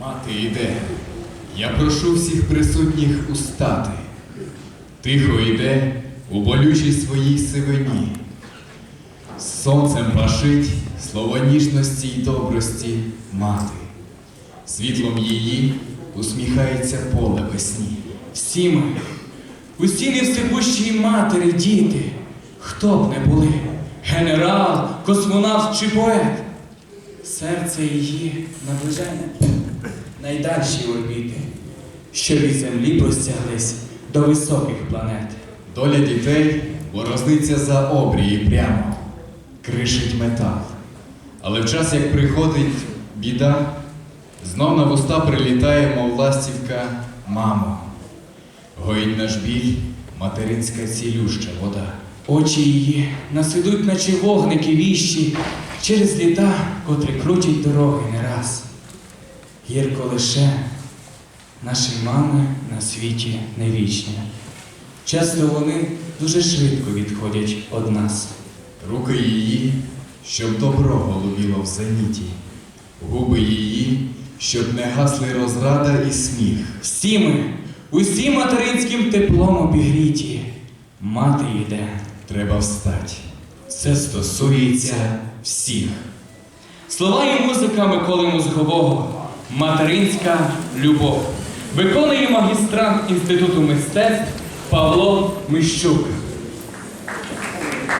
Мати йде. Я прошу всіх присутніх устати. Тихо йде у болючій своїй сивині. Сонцем пашить слово ніжності й добрості мати. Світлом її усміхається поле весні. Всі ми, усі невсипущі матері, діти, хто б не були, генерал, космонавт чи поет, серце її наближає найдальші орбіти, що від землі простяглись до високих планет. Доля дітей борозниться за обрії прямо, кришить метал. Але в час, як приходить біда, знов на вуста прилітає, мов ластівка, мамо. Гоїть наш біль материнська цілюща вода. Очі її насидуть, наче вогники віщі, через літа, котрі крутять дороги не раз. Гірко лише наші мами на світі не вічні. Часто вони дуже швидко відходять од нас. Руки її, щоб добро голубіло в зеніті, губи її, щоб не гасли розрада і сміх. Всі ми, усі материнським теплом обігріті, мати йде. Треба встать. Це стосується всіх. Слова і музика Миколи Мозгового. Материнська любов. Виконує магістрант Інституту мистецтв Павло Мищук.